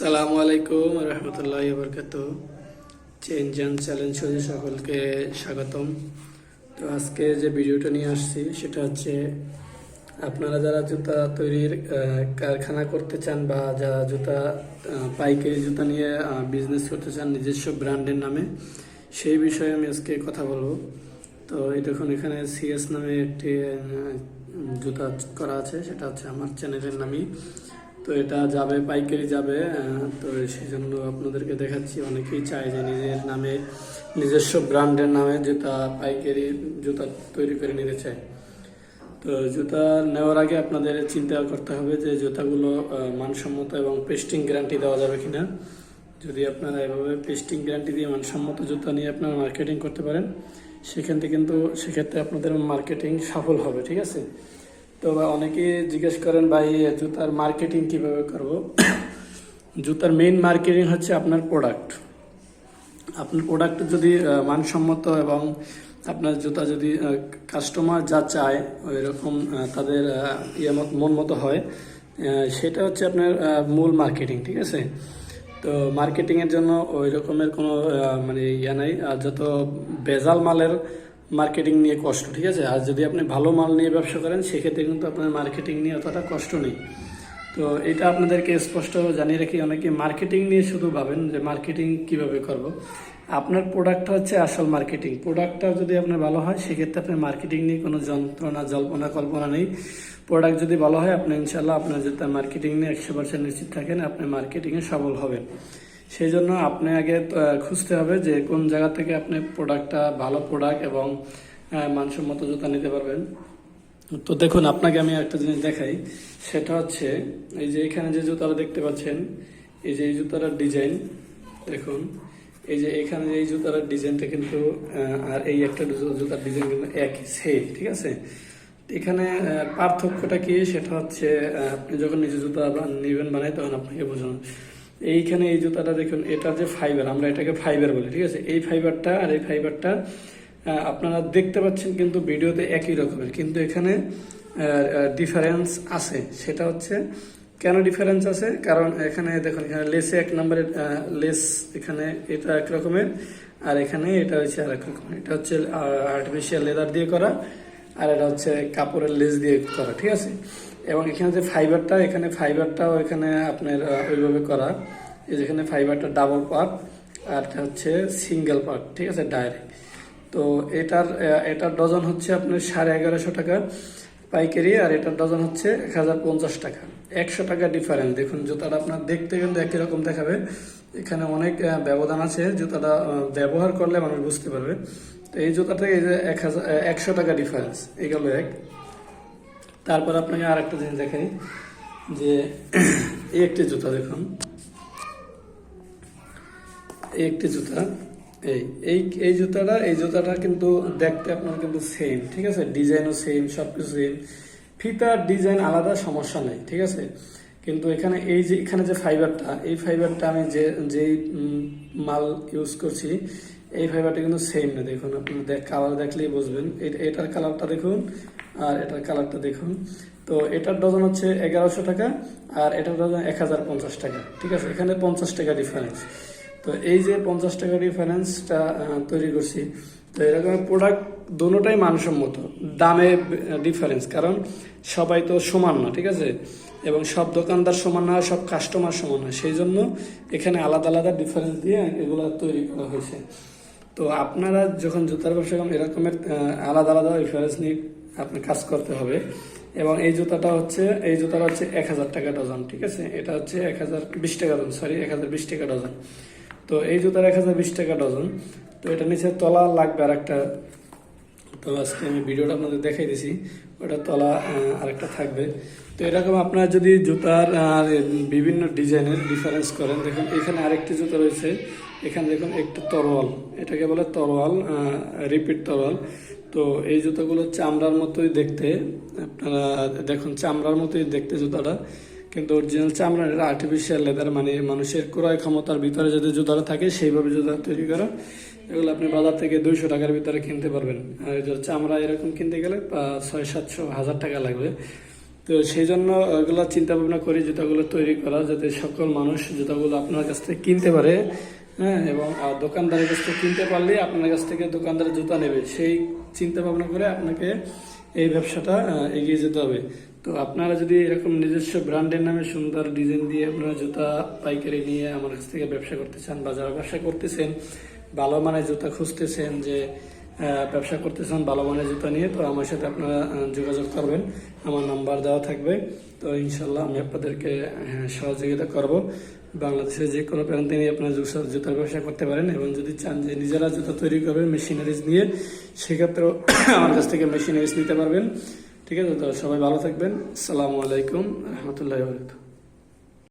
সালামু আলাইকুম রহমতুল্লাহ বরকাত চেঞ্জ অ্যান্ড চ্যালেঞ্জ শোজে সকলকে স্বাগতম। তো আজকে যে ভিডিওটা নিয়ে আসছি, সেটা হচ্ছে আপনারা যারা জুতা তৈরির কারখানা করতে চান বা যারা জুতা পাইকারি জুতা নিয়ে বিজনেস করতে চান নিজস্ব ব্র্যান্ডের নামে, সেই বিষয়ে আমি আজকে কথা বলব। তো এই দেখুন, এখানে সিএস নামে একটি জুতা করা আছে, সেটা হচ্ছে আমার চ্যানেলের নামই। তো এটা যাবে, পাইকারি যাবে তো সেই জন্য আপনাদেরকে দেখাচ্ছি, অনেকেই চায় যে নিজের নামে, নিজস্ব ব্র্যান্ডের নামে জুতা, পাইকারি জুতা তৈরি করে নিতে চায়। তো জুতা নেওয়ার আগে আপনাদের চিন্তা করতে হবে যে জুতাগুলো মানসম্মত এবং পেস্টিং গ্যারান্টি দেওয়া যাবে কিনা। যদি আপনারা এভাবে পেস্টিং গ্যারান্টি দিয়ে মানসম্মত জুতা নিয়ে আপনারা মার্কেটিং করতে পারেন, সেখান থেকে কিন্তু সেক্ষেত্রে আপনাদের মার্কেটিং সফল হবে, ঠিক আছে? তো অনেকে জিজ্ঞেস করেন, ভাই জুতার মার্কেটিং কীভাবে করব? জুতার মেইন মার্কেটিং হচ্ছে আপনার প্রোডাক্ট আপনার প্রোডাক্ট যদি মানসম্মত এবং আপনার জুতা যদি কাস্টমার যা চায় ওই রকম তাদের ইয়ে মন মতো হয় সেটা হচ্ছে আপনার মূল মার্কেটিং ঠিক আছে? তো মার্কেটিংয়ের জন্য ওই রকমের কোনো মানে ইয়ে নাই। আর যত বেজাল মালের মার্কেটিং নিয়ে কষ্ট, ঠিক আছে? আর যদি আপনি ভালো মাল নিয়ে ব্যবসা করেন, সেক্ষেত্রে কিন্তু আপনার মার্কেটিং নিয়ে অতটা কষ্ট নেই। তো এটা আপনাদেরকে স্পষ্ট জানিয়ে রাখি, অনেকে মার্কেটিং নিয়ে শুধু ভাবেন যে মার্কেটিং কীভাবে করব। আপনার প্রোডাক্টটা হচ্ছে আসল মার্কেটিং প্রোডাক্টটা যদি আপনার ভালো হয়, সেক্ষেত্রে আপনার মার্কেটিং নিয়ে কোনো যন্ত্রণা, জল্পনা, কল্পনা নেই। প্রোডাক্ট যদি ভালো হয়, আপনি ইনশাল্লাহ আপনার যদি মার্কেটিং নিয়ে একশো পার্সেন্ট নিশ্চিত থাকেন, আপনি মার্কেটিংয়ে সফল হবেন। সেই জন্য আপনি আগে খুঁজতে হবে যে কোন জায়গা থেকে আপনি প্রোডাক্টটা ভালো প্রোডাক্ট এবং মানসম্মত জুতা নিতে পারবেন। তো দেখুন, আপনাকে আমি একটা জিনিস দেখাই। সেটা হচ্ছে, এই যে এখানে যে জুতাটা দেখতে পাচ্ছেন, এই যে এই জুতাটার ডিজাইন, দেখুন। এই যে এখানে এই জুতাটার ডিজাইনটা কিন্তু আর এই একটা জুতার ডিজাইন কিন্তু একই সেম ঠিক আছে? এখানে পার্থক্যটা কি? সেটা হচ্ছে আপনি যখন নিজে জুতা নিবেন বানাই, তখন আপনাকে বোঝানো। এইখানে এই জুতাটা দেখুন এটা যে ফাইবার আমরা এটাকে ফাইবার বলি, ঠিক আছে? এই ফাইবারটা আর এই ফাইবারটা আপনারা দেখতে পাচ্ছেন কিন্তু ভিডিওতে একই রকমের, কিন্তু এখানে ডিফারেন্স আছে। সেটা হচ্ছে, কেন ডিফারেন্স আছে? কারণ এখানে দেখুন, এখানে লেসে এক নম্বরের লেস এখানে এটা এক রকমের, আর এখানে এটা হচ্ছে আর এক রকমের। এটা হচ্ছে আর্টিফিশিয়াল লেদার দিয়ে করা। আর এটা হচ্ছে কাপড়ের লেস দিয়ে করা, ঠিক আছে? এবং এখানে যে ফাইবারটা এখানে ফাইবারটাও এখানে আপনার ওইভাবে করা। এই যেখানে ফাইবারটা ডাবল পার্ট আর এটা হচ্ছে সিঙ্গেল পার্ট ঠিক আছে? ডাইরেক্ট তো এটার এটার ডজন হচ্ছে আপনার সাড়ে এগারোশো টাকা। পাইকারি, আর এটার ডজন হচ্ছে এক হাজার পঞ্চাশ টাকা। একশো টাকা ডিফারেন্স দেখুন, জুতাটা আপনার দেখতে কিন্তু একই রকম দেখাবে। এখানে অনেক ব্যবধান আছে। জুতাটা ব্যবহার করলে মানুষ বুঝতে পারবে। তো এই জুতাটা এই যে এক হাজার একশো টাকা ডিফারেন্স এগুলো এক। তারপর আপনাকে আর একটা জিনিস দেখাই, যে এই একটি জুতা দেখুন। এই একটি জুতা। এই এই এই জুতাটা এই জুতাটা কিন্তু দেখতে আপনার কিন্তু সেম ঠিক আছে? ডিজাইনও সেম সব কিছু সেম ফিতার ডিজাইন আলাদা, সমস্যা নেই, ঠিক আছে? কিন্তু এখানে, এই যে, এখানে যে ফাইবারটা এই ফাইবারটা আমি যে, যেই মাল ইউজ করছি, এই ফাইবারটা কিন্তু সেম না, দেখুন, আপনি দেখ কালার দেখলেই বুঝবেন। এটার কালারটা দেখুন, আর এটার কালারটা দেখুন। তো এটার ডজন হচ্ছে এগারোশো টাকা, আর এটার ডজন এক হাজার পঞ্চাশ টাকা, ঠিক আছে? এখানে পঞ্চাশ টাকা ডিফারেন্স তো এই যে পঞ্চাশ টাকা ডিফারেন্সটা তৈরি করছি, তো এরকম প্রোডাক্ট দুটোটাই মানসম্মত, দামে ডিফারেন্স কারণ সবাই তো সমান না, ঠিক আছে? এবং সব দোকানদার সমান না, সব কাস্টমার সমান না, সেই জন্য এখানে আলাদা আলাদা ডিফারেন্স দিয়ে এগুলো তৈরি করা হয়েছে। তো আপনারা যখন জুতার ব্যবসা করেন এরকমের আলাদা আলাদা ডিফারেন্স নিয়ে আপনার কাজ করতে হবে। এবং এই জুতাটা হচ্ছে, এই জুতাটা হচ্ছে এক হাজার টাকা ডজন ঠিক আছে? এটা হচ্ছে এক হাজার বিশ টাকা ডজন সরি এক হাজার বিশ টাকা ডজন তো এই জুতার এক হাজার বিশ টাকা ডজন। তো এটা নিচে তলা লাগবে আর একটা তো আজকে আমি ভিডিওটা আপনাদের দেখাই দিছি। ওটা তলা আরেকটা থাকবে। তো এরকম আপনারা যদি জুতার বিভিন্ন ডিজাইনের ডিফারেন্স করেন, দেখুন এখানে আরেকটি জুতা রয়েছে। এখানে দেখুন একটু তরোয়াল। এটাকে বলে তরোয়াল রিপিট তরোয়াল। তো এই জুতাগুলো চামড়ার মতোই দেখতে। আপনারা দেখুন চামড়ার মতোই দেখতে জুতাটা। কিন্তু অরিজিনাল চামড়া এটা আর্টিফিশিয়াল লেদার মানে মানুষের ক্রয় ক্ষমতার ভিতরে যদি জুতাটা থাকে, সেইভাবে জুতা তৈরি করা। এগুলো আপনি বাজার থেকে দুইশো টাকার ভিতরে কিনতে পারবেন। আর চামড়া এরকম কিনতে গেলে ছয় সাতশো হাজার টাকা লাগবে। তো সেই জন্য ওগুলো চিন্তা ভাবনা করি জুতাগুলো তৈরি করা, যাতে সকল মানুষ জুতাগুলো আপনার কাছ থেকে কিনতে পারে। হ্যাঁ এবং দোকানদারের কাছ থেকে কিনতে পারলে আপনার কাছ থেকে দোকানদার জুতা নেবে। সেই চিন্তা ভাবনা করে আপনাকে এই ব্যবসাটা এগিয়ে যেতে হবে। তো আপনারা যদি এরকম নিজস্ব ব্র্যান্ডের নামে সুন্দর ডিজাইন দিয়ে আপনারা জুতা পাইকারি নিয়ে আমার কাছ থেকে ব্যবসা করতে চান বা যারা ব্যবসা করতেছেন ভালো মানের জুতা খুঁজতেছেন যে ব্যবসা করতে চান ভালো মানের জুতা নিয়ে তো আমার সাথে আপনারা যোগাযোগ করবেন। আমার নাম্বার দেওয়া থাকবে। তো ইনশাল্লাহ আমি আপনাদেরকে হ্যাঁ, সহযোগিতা করব। বাংলাদেশের যে কোনো প্রান্তে নিয়ে আপনারা জুতা জুতার ব্যবসা করতে পারেন এবং যদি চান যে নিজেরা জুতা তৈরি করবেন মেশিনারিজ নিয়ে সেক্ষেত্রেও আমার কাছ থেকে মেশিনারিজ নিতে পারবেন। ঠিক আছে তো সবাই ভালো থাকবেন। আসসালামু আলাইকুম রহমতুল্লাহ